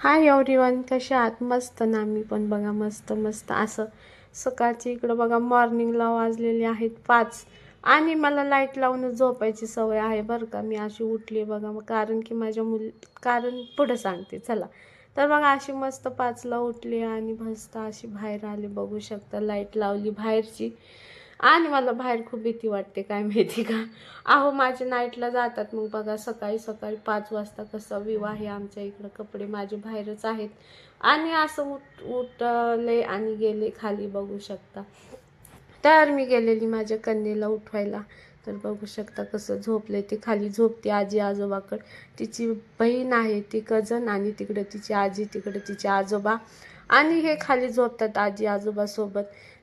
Hi everyone कशा आहात? मस्त ना. मी पण बघा मस्त मस्त. असं सकाळची इकडं बघा मॉर्निंगला वाजलेले आहेत पाच. आणि मला लाइट लावूनच झोपायची सवय आहे बरं का. मी अशी उठली बघा मग कारण की माझ्या मुल कारण पुढं सांगते. चला. तर बघा अशी मस्त पाचला उठली आणि मस्त अशी बाहेर आली. बघू शकता लाइट लावली बाहेरची. आणि मला बाहेर खूप भीती वाटते काय माहिती का? अहो माझे नाईटला जातात. मग बघा सकाळी सकाळी पाच वाजता कसं विवाह आहे आमच्या इकडं. कपडे माझे बाहेरच आहेत. आणि असं उठ उठले आणि गेले खाली बघू शकता. तर मी गेलेली माझ्या कन्येला उठवायला. तर बघू शकता कसं झोपले ती. खाली झोपते आजी आजोबाकडं. तिची बहीण आहे ती कजन आणि तिकडे तिची आजी तिकडे तिचे आजोबा. आणि हे खाली झोपतात आजी आजोबासोबत.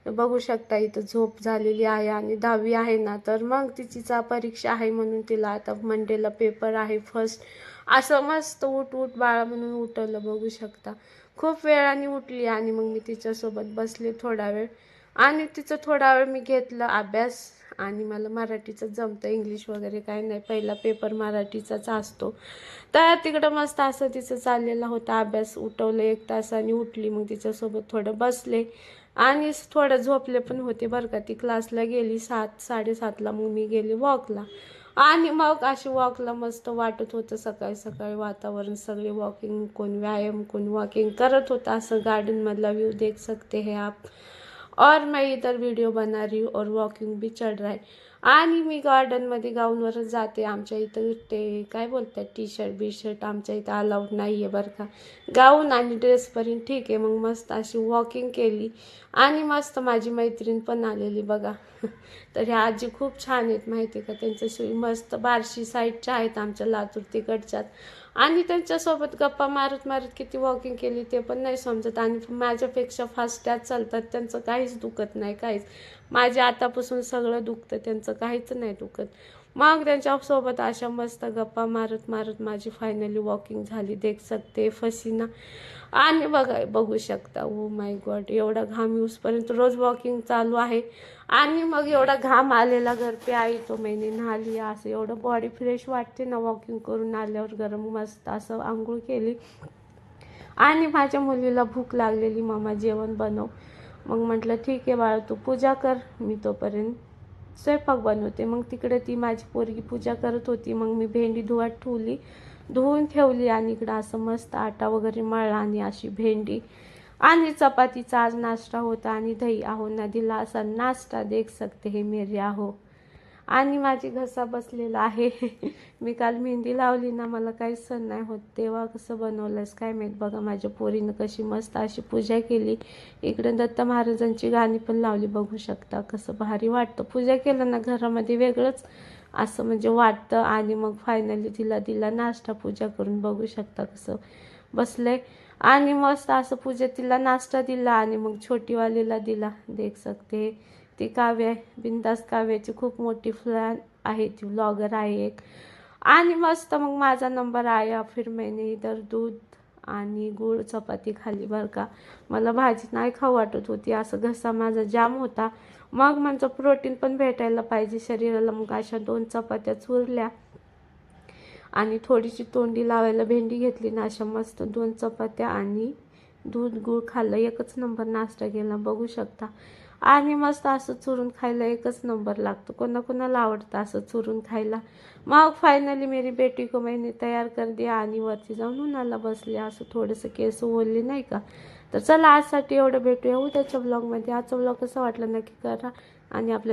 बघू शकता इथं झोप झालेली आहे आणि दहावी आहे ना तर मग तिचीचा परीक्षा आहे म्हणून तिला आता मंडेला पेपर आहे फर्स्ट असं मस्त उठ उठ बाळा म्हणून उठवलं बघू शकता. खूप वेळाने उठली आणि मग मी तिच्यासोबत बसले थोडा वेळ. आणि तिचं थोडा वेळ मी घेतलं अभ्यास. आणि मला मराठीचं जमतं इंग्लिश वगैरे काही नाही. पहिला पेपर मराठीचाच असतो. तर तिकडं मस्त असं तिचं चाललेला होता अभ्यास उठवलं एक तासाने उठली. मग तिच्यासोबत थोडं बसले आणि थोडं झोपले पण होते बरं का. ती क्लासला गेली सात साडेसातला. मग मी गेली वॉकला आणि मग अशी वॉकला मस्त वाटत होतं. सकाळी सकाळी वातावरण सगळे वॉकिंग कोण व्यायाम कोण वॉकिंग करत होतं. असं गार्डनमधला व्यू देख सकते हे आप. और मैं इधर व्हिडिओ बना रही हूँ और वॉकिंग भी चढ रहा है। आणि मी गार्डनमध्ये गाऊनवरच जाते आमच्या इथं ते काय बोलतात टी शर्ट बी शर्ट आमच्या इथं अलाउड नाही आहे बरं का. गाऊन आणि ड्रेसपर्यंत ठीक आहे मग मस्त अशी वॉकिंग केली. आणि मस्त माझी मैत्रीण पण आलेली बघा. तर ह्या आजी खूप छान आहेत माहिती आहे का? त्यांचं मस्त बार्शी साईडच्या आहेत आमच्या लातूर तिकडच्यात. आणि त्यांच्यासोबत गप्पा मारत मारत किती वॉकिंग केली ते पण नाही समजत. आणि माझ्यापेक्षा फास्ट त्यात चालतात त्यांचं काहीच दुखत नाही काहीच. माझ्या आतापासून सगळं दुखतं त्यांचं काहीच नाही दुखत. मग त्यांच्यासोबत अशा मस्त गप्पा मारत मारत माझी फायनली वॉकिंग झाली. देख सकते फसीना. आणि बघा बघू शकता. ओ माय गॉड एवढा घाम येऊसपर्यंत रोज वॉकिंग चालू आहे. आणि मग एवढा घाम आलेला घर पे आई तो महिने नाली असं एवढं बॉडी फ्रेश वाटते ना वॉकिंग करून आल्यावर गरम मस्त असं आंघोळ केली. आणि माझ्या मुलीला भूक लागलेली. मामा जेवण बनव. मग म्हटलं ठीक आहे बाळा तू पूजा कर. मी तोपर्यंत स्वयंपाक बनवते. मग तिकडे ती माझी पोरगी पूजा करत होती. मग मी भेंडी धुवात ठेवली. धुवून ठेवली आणि इकडं असं मस्त आटा वगैरे मळला आणि अशी भेंडी आणि चपातीचा आज नाश्ता होता आणि दही. आहो नदीला असा नाश्ता देख सकते हे मेरे आहो. आणि माझी घसा बसलेला आहे. मी काल मेहंदी लावली ना मला काही सण नाही होत. तेव्हा कसं बनवलंस काय माहीत? बघा माझ्या पोरीनं कशी मस्त अशी पूजा केली. इकडे दत्त महाराजांची गाणी पण लावली बघू शकता. कसं भारी वाटतं. पूजा केलं ना घरामध्ये वेगळंच असं म्हणजे वाटतं. आणि मग फायनली तिला दिला नाश्ता पूजा करून बघू शकता कसं बसलंय. आणि मस्त असं पूजा तिला नाश्ता दिला आणि मग छोटीवालीला दिला. देख सकते. ती काव्य बिंदास काव्याची खूप मोठी फॅन आहे ती ब्लॉगर आहे एक. आणि मस्त मग माझा नंबर आया फिर मैंने इधर दूध आणि गूळ चपाती खाली बरं का. मला भाजी नाही खाऊ वाटत होती असं घसा माझा जाम होता. मग माझं प्रोटीन पण भेटायला पाहिजे शरीराला. मग अशा दोन चपात्या चुरल्या. आणि थोडीशी तोंडी लावायला भेंडी घेतली ना अशा मस्त दोन चपात्या आणि दूध गूळ खाल्लं. एकच नंबर नाश्ता केला बघू शकता. आणि मस्त असं चुरून खायला एकच नंबर लागतो. कोणाकोणाला आवडतं असं चुरून खायला. मग फायनली मेरी बेटी को मैंने तयार कर दिया आणि वरती जाऊन उन्हाला बसले. असं थोडंसं केस ओढले नाही का? तर चला आजसाठी एवढं भेटूया. उद्याच्या ब्लॉगमध्ये आजचा ब्लॉग कसा वाटला नक्की करा. आणि आपल्या